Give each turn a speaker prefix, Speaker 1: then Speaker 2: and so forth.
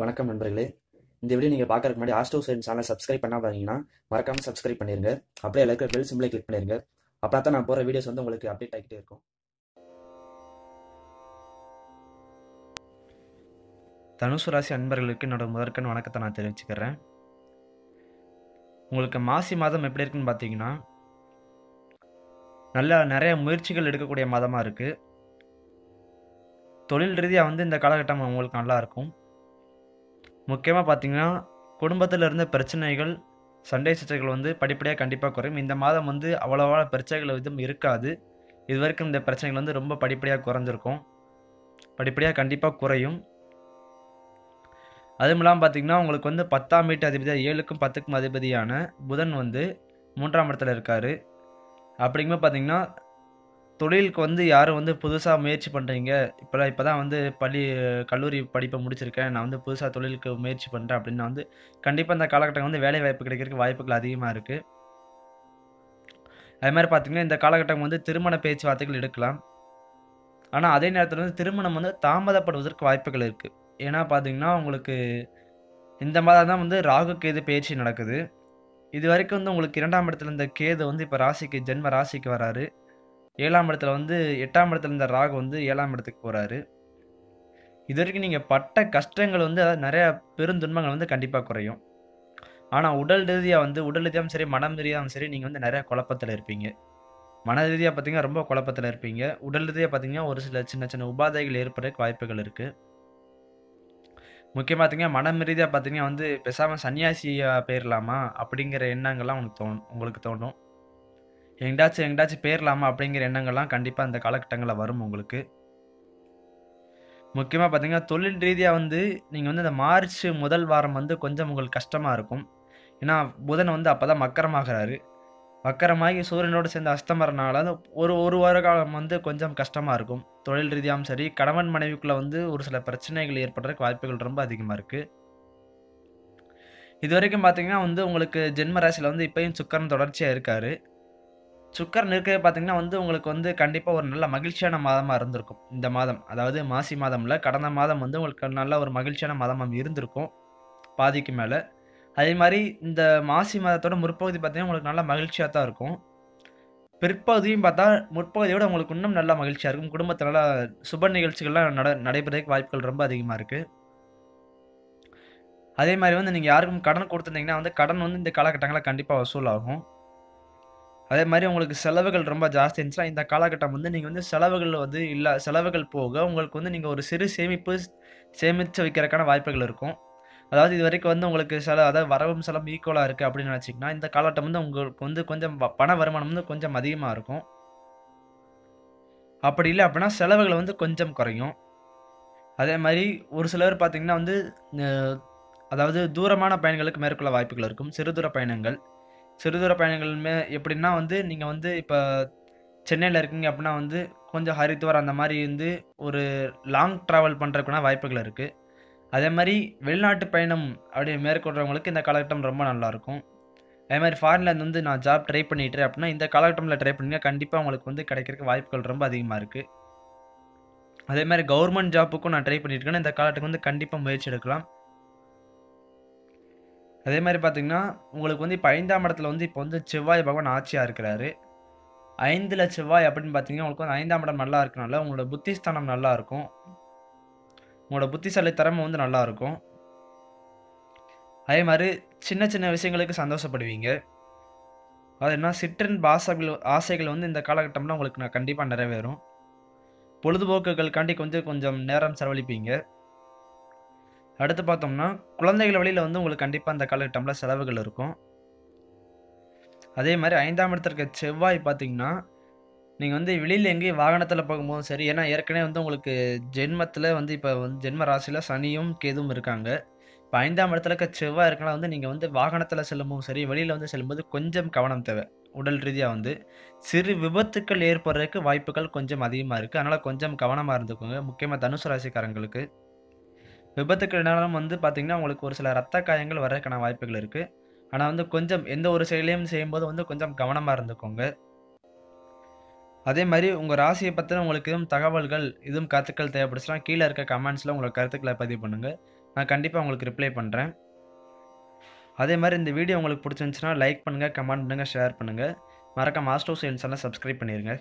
Speaker 1: வணக்கம் நண்பர்களே. இந்த வீடியோ நீங்கள் பார்க்கறதுக்கு முன்னாடி ஆஸ்டோ சைன் சேனலை சப்ஸ்கிரைப் பண்ணா பார்த்தீங்கன்னா மறக்காம சப்ஸ்கிரைப் பண்ணிருங்க. அப்படியே எல்லாருக்கும் பெல் சிம்பிளை கிளிக் பண்ணிருங்க. அப்போ தான் நான் போகிற வீடியோஸ் வந்து உங்களுக்கு அப்டேட் ஆகிட்டே இருக்கும்.
Speaker 2: தனுசு ராசி அன்பர்களுக்கு என்னோட முதற்கண் வணக்கத்தை நான் தெரிவிச்சுக்கிறேன். உங்களுக்கு மாசி மாதம் எப்படி இருக்குன்னு பார்த்தீங்கன்னா நல்லா நிறைய முயற்சிகள் எடுக்கக்கூடிய மாதமாக இருக்குது தொழில் ரீதியாக வந்து இந்த காலகட்டம் உங்களுக்கு நல்லா இருக்கும். முக்கியமாக பார்த்தீங்கன்னா குடும்பத்தில் இருந்த பிரச்சனைகள் சண்டை சச்சைகள் வந்து படிப்படியாக கண்டிப்பாக குறையும். இந்த மாதம் வந்து அவ்வளோவா பிரச்சனைகள் எதுவும் இருக்காது. இது வரைக்கும் இந்த பிரச்சனைகள் வந்து ரொம்ப படிப்படியாக குறைஞ்சிருக்கும். படிப்படியாக கண்டிப்பாக குறையும். அதுவும் இல்லாமல் பார்த்தீங்கன்னா உங்களுக்கு வந்து பத்தாம் வீட்டு அதிபதியாக ஏழுக்கும் பத்துக்கும் அதிபதியான புதன் வந்து மூன்றாம் இடத்துல இருக்கார். அப்படிங்கும்போது பார்த்தீங்கன்னா தொழிலுக்கு வந்து யாரும் வந்து புதுசாக முயற்சி பண்ணுறீங்க இப்போலாம் இப்போ தான் வந்து பள்ளி கல்லூரி படிப்பை முடிச்சிருக்கேன். நான் வந்து புதுசாக தொழிலுக்கு முயற்சி பண்ணுறேன் அப்படின்னா வந்து கண்டிப்பாக இந்த காலகட்டம் வந்து வேலை வாய்ப்பு கிடைக்கிறதுக்கு வாய்ப்புகள் அதிகமாக இருக்குது அது மாதிரி பார்த்தீங்கன்னா இந்த காலகட்டம் வந்து திருமண பேச்சுவார்த்தைகள் எடுக்கலாம். ஆனால் அதே நேரத்தில் வந்து திருமணம் வந்து தாமதப்படுவதற்கு வாய்ப்புகள் இருக்குது ஏன்னா பார்த்தீங்கன்னா உங்களுக்கு இந்த மாதிரி தான் வந்து ராகு கேது பயிற்சி நடக்குது. இது வரைக்கும் வந்து உங்களுக்கு இரண்டாம் இடத்துல இந்த கேது வந்து இப்போ ராசிக்கு ஜென்ம ராசிக்கு வராரு. ஏழாம் இடத்துல வந்து எட்டாம் இடத்துல இருந்த ராகு வந்து ஏழாம் இடத்துக்கு போகிறாரு இது வரைக்கும் நீங்கள் பட்ட கஷ்டங்கள் வந்து அதாவது நிறையா பெருந்துன்பங்கள் வந்து கண்டிப்பாக குறையும். ஆனால் உடல் ரீதியாக வந்து உடல் ரீதியாகவும் சரி மனம் ரீதியாகவும் சரி நீங்கள் வந்து நிறையா குழப்பத்தில் இருப்பீங்க. மன ரீதியாக பார்த்தீங்கன்னா ரொம்ப குழப்பத்தில் இருப்பீங்க. உடல் ரீதியாக பார்த்தீங்கன்னா ஒரு சில சின்ன சின்ன உபாதைகள் ஏற்படுறதுக்கு வாய்ப்புகள் இருக்குது முக்கியமாக பார்த்தீங்கன்னா மனம் ரீதியாக பார்த்தீங்கன்னா வந்து பேசாமல் சன்னியாசியாக போயிடலாமா அப்படிங்கிற எண்ணங்கள்லாம் உங்களுக்கு தோணும் உங்களுக்கு தோணும். எங்கேயாச்சும் எங்கேயாச்சும் பேரலாமா அப்படிங்கிற எண்ணங்கள்லாம் கண்டிப்பாக அந்த காலகட்டங்களில் வரும் உங்களுக்கு. முக்கியமாக பார்த்தீங்கன்னா தொழில் ரீதியாக வந்து நீங்கள் வந்து இந்த மார்ச் முதல் வாரம் வந்து கொஞ்சம் உங்களுக்கு கஷ்டமாக இருக்கும். ஏன்னா புதன் வந்து அப்போ தான் மக்கரமாகிறாரு. மக்கரமாகி சூரியனோடு சேர்ந்து அஸ்தமரனால ஒரு ஒரு வார காலம் வந்து கொஞ்சம் கஷ்டமாக இருக்கும். தொழில் ரீதியாகவும் சரி கணவன் மனைவிக்குள்ளே வந்து ஒரு சில பிரச்சனைகள் ஏற்படுறதுக்கு வாய்ப்புகள் ரொம்ப அதிகமாக இருக்குது இது வரைக்கும் பார்த்தீங்கன்னா வந்து உங்களுக்கு ஜென்ம ராசியில் வந்து இப்பயும் சுக்கரன் தொடர்ச்சியாக இருக்கார். சுக்கரன் இருக்கிறது பார்த்தீங்கன்னா வந்து உங்களுக்கு வந்து கண்டிப்பாக ஒரு நல்ல மகிழ்ச்சியான மாதமாக இருந்திருக்கும். இந்த மாதம் அதாவது மாசி மாதமில் கடந்த மாதம் வந்து உங்களுக்கு நல்ல ஒரு மகிழ்ச்சியான மாதமாக இருந்திருக்கும் பாதிக்கு மேலே. அதே மாதிரி இந்த மாசி மாதத்தோட முற்பகுதி பார்த்தீங்கன்னா உங்களுக்கு நல்ல மகிழ்ச்சியாக தான் இருக்கும். பிற்பகுதியும் பார்த்தா முற்பகுதியோட உங்களுக்கு இன்னும் நல்லா மகிழ்ச்சியாக இருக்கும். குடும்பத்தில் நல்லா சுப நிகழ்ச்சிகள்லாம் நட நடைபெறதுக்கு வாய்ப்புகள் ரொம்ப அதிகமாக இருக்குது அதே மாதிரி வந்து நீங்கள் யாருக்கும் கடன் கொடுத்துருந்தீங்கன்னா வந்து கடன் வந்து இந்த காலகட்டங்களில் கண்டிப்பாக வசூலாகும். அதே மாதிரி உங்களுக்கு செலவுகள் ரொம்ப ஜாஸ்தி இருந்துச்சுன்னா இந்த காலகட்டம் வந்து நீங்கள் வந்து செலவுகள் வந்து இல்லை செலவுகள் போக உங்களுக்கு வந்து நீங்கள் ஒரு சிறு சேமிப்பு சேமித்து வைக்கிறதுக்கான வாய்ப்புகள் இருக்கும். அதாவது இது வரைக்கும் வந்து உங்களுக்கு சில அதாவது வரவும் செலவும் ஈக்குவலாக இருக்குது அப்படின்னு நினச்சிங்கன்னா இந்த காலகட்டம் வந்து உங்களுக்கு வந்து கொஞ்சம் பண வருமானம் வந்து கொஞ்சம் அதிகமாக இருக்கும். அப்படி இல்லை அப்படின்னா செலவுகளை வந்து கொஞ்சம் குறையும். அதே மாதிரி ஒரு சிலர் பார்த்திங்கன்னா வந்து அதாவது தூரமான பயணங்களுக்கு மேற்கொள்ள வாய்ப்புகள் இருக்கும். சிறு தூர பயணங்கள். சிறுதூர பயணங்களுமே எப்படின்னா வந்து நீங்கள் வந்து இப்போ சென்னையில் இருக்கீங்க அப்படின்னா வந்து கொஞ்சம் ஹரித்வார் அந்த மாதிரி வந்து ஒரு லாங் ட்ராவல் பண்ணுறதுக்குனா வாய்ப்புகள் இருக்குது அதே மாதிரி வெளிநாட்டு பயணம் அப்படி மேற்கொள்கிறவங்களுக்கு இந்த காலகட்டம் ரொம்ப நல்லாயிருக்கும் அதே மாதிரி ஃபாரினில் வந்து நான் ஜாப் ட்ரை பண்ணிட்டு அப்படின்னா இந்த காலகட்டத்தில் ட்ரை பண்ணிங்க. கண்டிப்பாக உங்களுக்கு வந்து கிடைக்கிறதுக்கு வாய்ப்புகள் ரொம்ப அதிகமாக இருக்குது அதே மாதிரி கவர்மெண்ட் ஜாப்புக்கும் நான் ட்ரை பண்ணியிருக்கேன் இந்த காலகட்டத்துக்கு வந்து கண்டிப்பாக முயற்சி எடுக்கலாம். அதே மாதிரி பார்த்திங்கன்னா உங்களுக்கு வந்து இப்போ ஐந்தாம் இடத்துல வந்து இப்போ வந்து செவ்வாய் பகவான் ஆட்சியாக இருக்கிறாரு. ஐந்தில் செவ்வாய் அப்படின்னு பார்த்தீங்கன்னா உங்களுக்கு வந்து ஐந்தாம் இடம் நல்லா இருக்கனால உங்களோட புத்திஸ்தானம் நல்லா இருக்கும். உங்களோட புத்திசாலி திறமை வந்து நல்லா இருக்கும். அதே மாதிரி சின்ன சின்ன விஷயங்களுக்கு சந்தோஷப்படுவீங்க. அது என்ன சிற்றின் பாசைகள் ஆசைகள் வந்து இந்த காலகட்டம்லாம் உங்களுக்கு நான் கண்டிப்பாக நிறைவேறும். பொழுதுபோக்குகளுக்காண்டி கொஞ்சம் கொஞ்சம் நேரம் செலவழிப்பீங்க. அடுத்து பார்த்தோம்னா குழந்தைகள் வழியில் வந்து உங்களுக்கு கண்டிப்பாக அந்த காலகட்டமில் செலவுகள் இருக்கும். அதே மாதிரி ஐந்தாம் இடத்துல இருக்க செவ்வாய் பார்த்தீங்கன்னா நீங்கள் வந்து வெளியில் எங்கேயும் வாகனத்தில் போகும்போதும் சரி ஏன்னா ஏற்கனவே வந்து உங்களுக்கு ஜென்மத்தில் வந்து இப்போ வந்து ஜென்ம ராசியில் சனியும் கேதுவும் இருக்காங்க. இப்போ ஐந்தாம் இடத்துல இருக்க செவ்வாய் இருக்கனால வந்து நீங்கள் வந்து வாகனத்தில் செல்லும்போதும் சரி வெளியில் வந்து செல்லும்போது கொஞ்சம் கவனம் தேவை. உடல் ரீதியாக வந்து சிறு விபத்துக்கள் ஏற்படுறதுக்கு வாய்ப்புகள் கொஞ்சம் அதிகமாக இருக்குது அதனால் கொஞ்சம் கவனமாக இருந்துக்கோங்க. முக்கியமாக தனுசு ராசிக்காரங்களுக்கு. விபத்துக்கள் வந்து பார்த்திங்கன்னா உங்களுக்கு ஒரு சில ரத்த காயங்கள் வர்றதுக்கான வாய்ப்புகள் இருக்குது ஆனால் வந்து கொஞ்சம் எந்த ஒரு செயலையும் செய்யும்போது வந்து கொஞ்சம் கவனமாக இருந்துக்கோங்க. அதே மாதிரி உங்கள் ராசியை பற்றின உங்களுக்கு எதுவும் தகவல்கள் எதுவும் கருத்துக்கள் தேவைப்படுச்சுன்னா கீழே இருக்க கமெண்ட்ஸில் உங்களோட கருத்துக்களை பதிவு பண்ணுங்கள் நான் கண்டிப்பாக உங்களுக்கு ரிப்ளை பண்ணுறேன் அதே மாதிரி இந்த வீடியோ உங்களுக்கு பிடிச்சிருந்துச்சுன்னா லைக் பண்ணுங்கள் கமெண்ட் பண்ணுங்கள் ஷேர் பண்ணுங்கள் மறக்காம மாஸ்டர் சயின்ஸ் எல்லாம் சப்ஸ்கிரைப் பண்ணிடுங்க